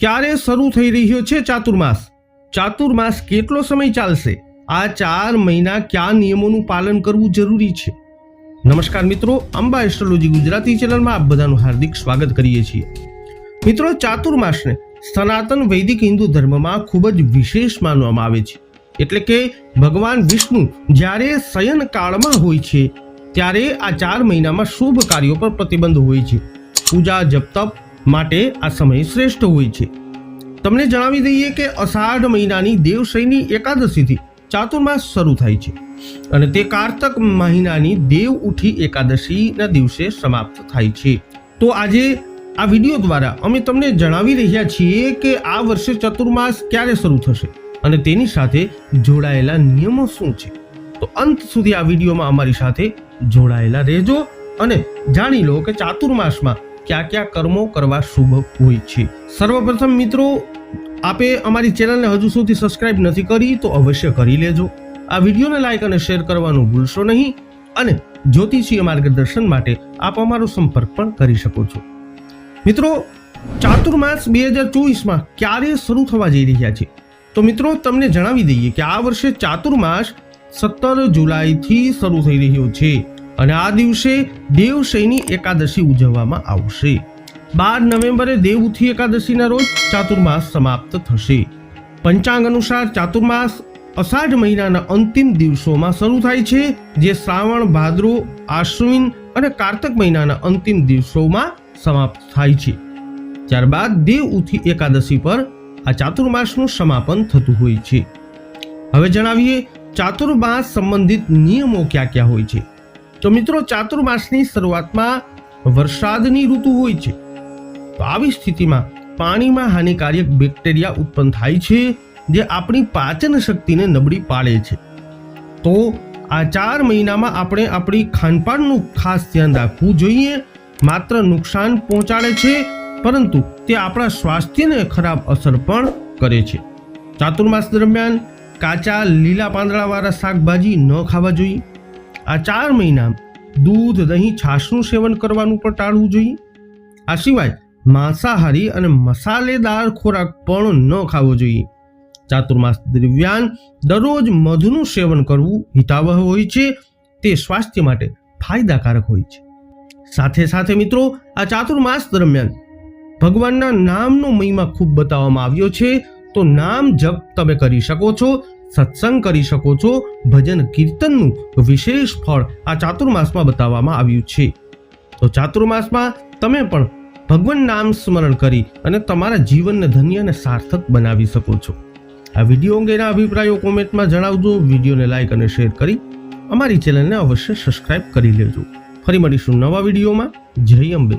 ક્યારે શરૂ થઈ રહ્યો છે ચાતુર્માસ? ચાતુર્માસ કેટલો સમય ચાલશે? આ ચાર મહિના કયા નિયમોનું પાલન કરવું જરૂરી છે? નમસ્કાર મિત્રો, અંબા એસ્ટ્રોલોજી ગુજરાતી ચેનલમાં આપ બધાનું હાર્દિક સ્વાગત કરીએ છીએ. મિત્રો, ચાતુર્માસને સનાતન વૈદિક હિન્દુ ધર્મમાં ખૂબ જ વિશેષ માનવામાં આવે છે. એટલે કે ભગવાન વિષ્ણુ જ્યારે શયન કાળમાં હોય છે, ત્યારે આ ચાર મહિનામાં શુભ કાર્યો પર પ્રતિબંધ હોય છે. પૂજા જપ તપ માટે આ સમય શ્રેષ્ઠ હોય છે. તમને જણાવી દઈએ કે અષાઢ મહિનાની દેવશયની એકાદશીથી ચાતુર્માસ શરૂ થાય છે અને તે કારતક મહિનાની દેવ ઉઠી એકાદશીના દિવસે સમાપ્ત થાય છે. તો આજે આ વીડિયો દ્વારા અમે તમને જણાવી રહ્યા છીએ કે આ વર્ષે ચતુર્માસ ક્યારે શરૂ થશે અને તેની સાથે જોડાયેલા નિયમો શું છે. તો અંત સુધી આ વિડીયોમાં અમારી સાથે જોડાયેલા રહેજો અને જાણી લો કે ચાતુર્માસમાં કયા કયા કર્મો કરવા શુભ હોય છે. સર્વપ્રથમ મિત્રો, આપે અમારી ચેનલને હજુ સુધી સબસ્ક્રાઇબ નથી કરી, તો અવશ્ય કરી લેજો. આ વિડીયોને લાઇક અને શેર કરવાનું ભૂલશો નહીં અને જ્યોતિષીય માર્ગદર્શન માટે આપ અમારો સંપર્ક પણ કરી શકો છો. મિત્રો, ચાતુર્માસ બે હજાર ચોવીસમાં ક્યારે શરૂ થવા જઈ રહ્યા છે? તો મિત્રો, તમને જણાવી દઈએ કે આ વર્ષે ચાતુર્માસ સત્તર જુલાઈથી શરૂ થઈ રહ્યો છે. અને આ દિવસે દેવશયની એકાદશી ઉજવવામાં આવશે. બાર નવેમ્બરે દેવઉથી એકાદશીના રોજ ચાતુર્માસ સમાપ્ત થશે. પંચાંગ અનુસાર ચાતુર્માસ અષાઢ મહિનાના અંતિમ દિવસોમાં શરૂ થાય છે, જે શ્રાવણ, ભાદરો, આશ્વિન અને કાર્તક મહિનાના અંતિમ દિવસોમાં સમાપ્ત થાય છે. ત્યારબાદ દેવ ઉઠી એકાદશી પર આ ચાતુર્માસનું સમાપન થતું હોય છે. હવે જણાવીએ, ચાતુર્માસ સંબંધિત નિયમો ક્યાં ક્યાં હોય છે? તો મિત્રો, ચાતુર્માસની શરૂઆતમાં વરસાદની ઋતુ હોય છે. તો આવી સ્થિતિમાં પાણીમાં હાનિકારક બેક્ટેરિયા ઉત્પન્ન થાય છે, જે આપણી પાચન શક્તિને નબળી પાડે છે. તો આ ચાર મહિનામાં આપણે આપણી ખાનપાનનું ખાસ ધ્યાન રાખવું જોઈએ. માત્ર નુકસાન પહોંચાડે છે, પરંતુ તે આપણા સ્વાસ્થ્યને ખરાબ અસર પણ કરે છે. ચાતુર્માસ દરમિયાન કાચા લીલા પાંદડાવાળા શાકભાજી ન ખાવા જોઈએ. આ ચાર મહિના દૂધ, દહીં, છાશનું સેવન કરવાનું પણ ટાળવું જોઈએ. આ સિવાય માંસાહારી અને મસાલેદાર ખોરાક પણ ન ખાવો જોઈએ. ચાતુર્માસ દરમિયાન દરરોજ મધનું સેવન કરવું હિતાવહ હોય છે. તે સ્વાસ્થ્ય માટે ફાયદાકારક હોય છે. સાથે સાથે મિત્રો, આ ચાતુર્માસ દરમિયાન ભગવાનના નામનો મહિમા ખૂબ બતાવવામાં આવ્યો છે. તો નામ જપ તમે કરી શકો છો. સત્સંગ કરી શકો છો. ભજન, કીર્તનનું વિશેષ ફળ આ ચાતુર્માસમાં બતાવવામાં આવ્યું છે. તો ચાતુર્માસમાં તમે પણ ભગવાન નામ સ્મરણ કરી અને તમારા જીવનને ધન્ય અને સાર્થક બનાવી શકો છો. આ વીડિયો અંગેના અભિપ્રાયો કોમેન્ટમાં જણાવજો. વિડીયોને લાઈક અને શેર કરી અમારી ચેનલને અવશ્ય સબસ્ક્રાઇબ કરી લેજો. ફરી મળીશું નવા વિડીયોમાં. જય અંબે.